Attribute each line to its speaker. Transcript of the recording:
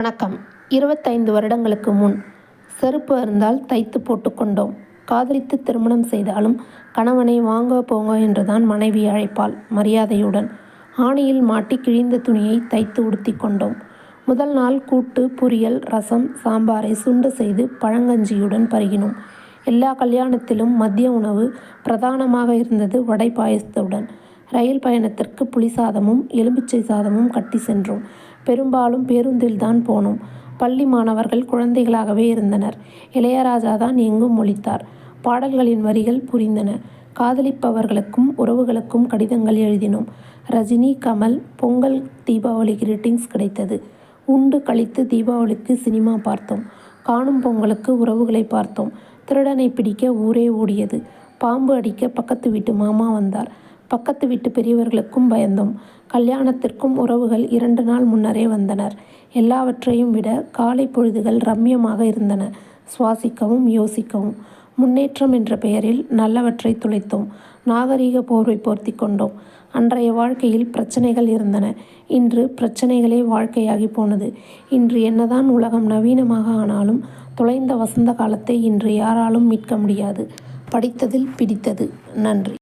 Speaker 1: வணக்கம். இருபத்தைந்து வருடங்களுக்கு முன் செருப்பு அருந்தால் தைத்து போட்டுக்கொண்டோம் காதலித்து திருமணம் செய்தாலும் கணவனை வாங்க போங்க என்றுதான் மனைவி அழைப்பாள் மரியாதையுடன். ஆணியில் மாட்டி கிழிந்த துணியை தைத்து உடுத்தி கொண்டோம். முதல் நாள் கூட்டு பொரியல் ரசம் சாம்பாரை சுண்டு செய்து பழங்கஞ்சியுடன் பருகினோம். எல்லா கல்யாணத்திலும் மதிய உணவு பிரதானமாக இருந்தது வடை பாயசத்துடன். ரயில் பயணத்திற்கு புளிசாதமும் எலுமிச்சை சாதமும் கட்டி சென்றோம். பெரும்பாலும் பேருந்தில் தான் போனோம். பள்ளி மாணவர்கள் குழந்தைகளாகவே இருந்தனர். இளையராஜா தான் எங்கும் ஒலித்தார். பாடல்களின் வரிகள் புரிந்தன. காதலிப்பவர்களுக்கும் உறவுகளுக்கும் கடிதங்கள் எழுதினோம். ரஜினி கமல் பொங்கல் தீபாவளி கிரீட்டிங்ஸ் கிடைத்தது. உண்டு கழித்து தீபாவளிக்கு சினிமா பார்த்தோம். காணும் பொங்கலுக்கு உறவுகளை பார்த்தோம். திருடனை பிடிக்க ஊரே ஓடியது. பாம்பு அடிக்க பக்கத்து வீட்டு மாமா வந்தார். பக்கத்து வீட்டு பெரியவர்களுக்கும் பயந்தோம் கல்யாணத்திற்கும் உறவுகள் இரண்டு நாள் முன்னரே வந்தனர். எல்லாவற்றையும் விட காலை பொழுதுகள் ரம்யமாக இருந்தன. சுவாசிக்கவும் யோசிக்கவும். முன்னேற்றம் என்ற பெயரில் நல்லவற்றை துளைத்தோம். நாகரீக போர்வை போர்த்தி கொண்டோம். அன்றைய வாழ்க்கையில் பிரச்சனைகள் இருந்தன. இன்று பிரச்சனைகளே வாழ்க்கையாகி போனது. இன்று என்னதான் உலகம் நவீனமாக ஆனாலும் தொலைந்த வசந்த காலத்தை இன்று யாராலும் மீட்க முடியாது. படித்ததில் பிடித்தது. நன்றி.